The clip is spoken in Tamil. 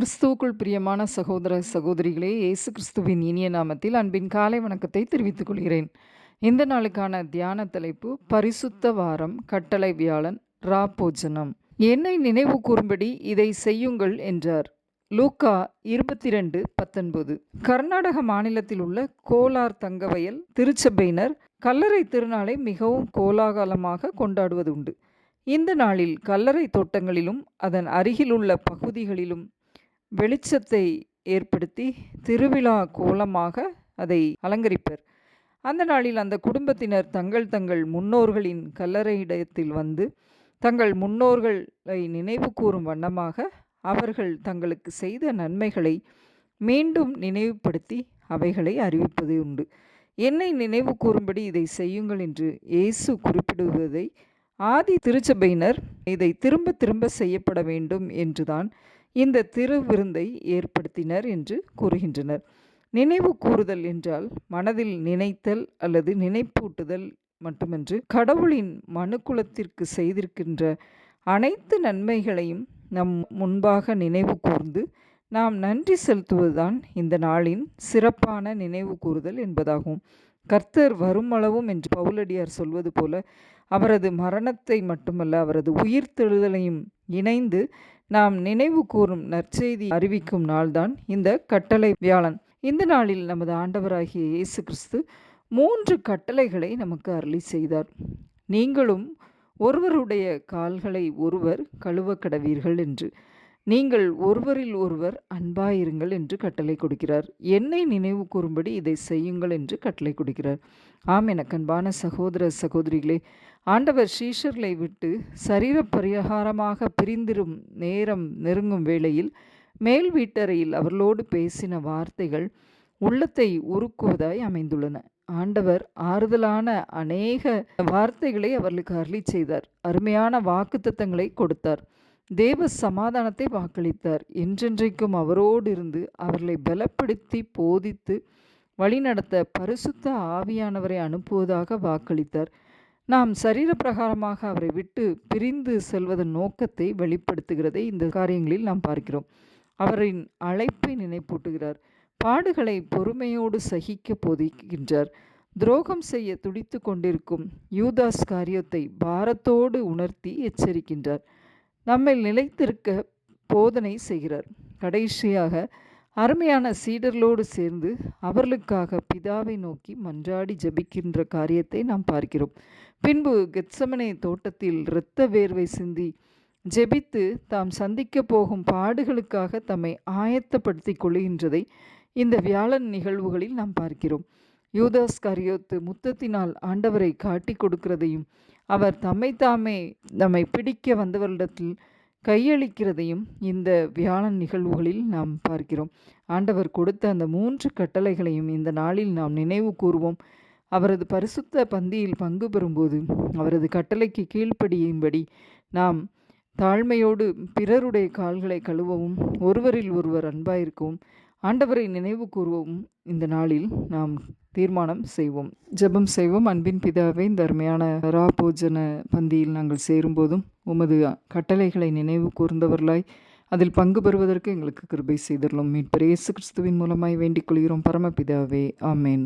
கிறிஸ்துவுக்குள் பிரியமான சகோதர சகோதரிகளே இயேசு கிறிஸ்துவின் இனிய நாமத்தில் அன்பின் காலை வணக்கத்தை தெரிவித்துக் கொள்கிறேன். இந்த நாளுக்கான தியான தலைப்பு பரிசுத்த வாரம் கட்டளை வியாழன் ரா போஜனம் என்னை நினைவு கூறும்படி இதை செய்யுங்கள் என்றார். லூக்கா இருபத்தி ரெண்டு பத்தொன்பது. கர்நாடக மாநிலத்தில் உள்ள கோலார் தங்கவயல் திருச்சபையினர் கல்லறை திருநாளை மிகவும் கோலாகலமாக கொண்டாடுவது உண்டு இந்த நாளில் கல்லறை தோட்டங்களிலும் அதன் அருகிலுள்ள பகுதிகளிலும் வெளிச்சத்தை ஏற்படுத்தி திருவிழா கோலமாக அதை அலங்கரிப்பர். அந்த நாளில் அந்த குடும்பத்தினர் தங்கள் தங்கள் முன்னோர்களின் கல்லறையிடத்தில் வந்து தங்கள் முன்னோர்களை நினைவு கூறும் வண்ணமாக அவர்கள் தங்களுக்கு செய்த நன்மைகளை மீண்டும் நினைவுபடுத்தி அவைகளை அறிவிப்பது உண்டு. என்னை நினைவு கூறும்படி இதை செய்யுங்கள் என்று இயேசு குறிப்பிடுவதை ஆதி திருச்சபையினர் இதை திரும்ப திரும்ப செய்யப்பட வேண்டும் என்றுதான் இந்த திருவிருந்தை ஏற்படுத்தினர் என்று கூறுகின்றனர். நினைவு கூறுதல் என்றால் மனதில் நினைத்தல் அல்லது நினைப்பூட்டுதல் மட்டுமன்று கடவுளின் மனுக்குலத்திற்கு செய்திருக்கின்ற அனைத்து நன்மைகளையும் நம் முன்பாக நினைவு கூர்ந்து நாம் நன்றி செலுத்துவதுதான் இந்த நாளின் சிறப்பான நினைவு கூறுதல் என்பதாகும். கர்த்தர் வருமளவும் என்று பவுலடியார் சொல்வது போல அவரது மரணத்தை மட்டுமல்ல அவரது உயிர்த்தெழுதலையும் இணைந்து நாம் நினைவு கூறும் நற்செய்தி அறிவிக்கும் நாள்தான் இந்த கட்டளை வியாழன். இந்த நாளில் நமது ஆண்டவராகிய இயேசு கிறிஸ்து மூன்று கட்டளைகளை நமக்கு அருளி செய்தார். நீங்களும் ஒருவருடைய கால்களை ஒருவர் கழுவ கடவீர்கள் என்று. நீங்கள் ஒருவரில் ஒருவர் அன்பாயிருங்கள் என்று கட்டளை கொடுக்கிறார். என்னை நினைவு கூறும்படி இதை செய்யுங்கள் என்று கட்டளை கொடுக்கிறார். ஆம் எனக்கு அன்பான சகோதர சகோதரிகளே ஆண்டவர் ஸ்ரீஷர்களை விட்டு சரீர பரிகாரமாக பிரிந்திரும் நேரம் நெருங்கும் வேளையில் மேல் வீட்டறையில் அவர்களோடு பேசின வார்த்தைகள் உள்ளத்தை உருக்குவதாய் அமைந்துள்ளன. ஆண்டவர் ஆறுதலான அநேக வார்த்தைகளை அவர்களுக்கு அருளி செய்தார். அருமையான வாக்குத்தத்தங்களை கொடுத்தார். தேவ சமாதானத்தை வாக்களித்தார். என்றென்றைக்கும் அவரோடு இருந்து அவர்களை பலப்படுத்தி போதித்து வழிநடத்த பரிசுத்த ஆவியானவரை அனுப்புவதாக வாக்களித்தார். நாம் சரீர பிரகாரமாக அவரை விட்டு பிரிந்து செல்வதன் நோக்கத்தை வெளிப்படுத்துகிறதை இந்த காரியங்களில் நாம் பார்க்கிறோம். அவரின் அழைப்பை நினைப்பூட்டுகிறார். பாடுகளை பொறுமையோடு சகிக்க போதிக்கின்றார். துரோகம் செய்ய துடித்து கொண்டிருக்கும் யூதாஸ் காரியத்தை பாரத்தோடு உணர்த்தி எச்சரிக்கின்றார். நம்மை நிலைத்திருக்க போதனை செய்கிறார். கடைசியாக அருமையான சீடர்களோடு சேர்ந்து அவர்களுக்காக பிதாவை நோக்கி மன்றாடி ஜபிக்கின்ற காரியத்தை நாம் பார்க்கிறோம். பின்பு கெத்சமனை தோட்டத்தில் இரத்த வேர்வை சிந்தி ஜெபித்து தாம் சந்திக்க போகும் பாடுகளுக்காக தம்மை ஆயத்தப்படுத்தி கொள்கின்றதை இந்த வியாழன் நிகழ்வுகளில் நாம் பார்க்கிறோம். யூதாஸ் கரியோத்து முத்தத்தினால் ஆண்டவரை காட்டி கொடுக்கிறதையும் அவர் தம்மை தாமே நம்மை பிடிக்க வந்தவரிடத்தில் கையளிக்கிறதையும் இந்த வியாழன் நிகழ்வுகளில் நாம் பார்க்கிறோம். ஆண்டவர் கொடுத்த அந்த மூன்று கட்டளைகளையும் இந்த நாளில் நாம் நினைவு கூறுவோம் அவரது பரிசுத்த பந்தியில் பங்கு பெறும்போது அவரது கட்டளைக்கு கீழ்ப்படியும்படி நாம் தாழ்மையோடு பிறருடைய கால்களை கழுவவும் ஒருவரில் ஒருவர் அன்பாயிருக்கவும் ஆண்டவரை நினைவு கூறுவோம் இந்த நாளில் நாம் தீர்மானம் செய்வோம். ஜெபம் செய்வோம். அன்பின் பிதாவை இந்த அருமையான ரா போஜன பந்தியில் நாங்கள் சேரும்போதும் உமது கட்டளைகளை நினைவு கூர்ந்தவர்களாய் அதில் பங்கு பெறுவதற்கு எங்களுக்கு கிருபை செய்துள்ளோம். மீட்பர் இயேசு கிறிஸ்துவின் மூலமாய் வேண்டிக் கொள்கிறோம். பரமபிதாவே ஆமேன்.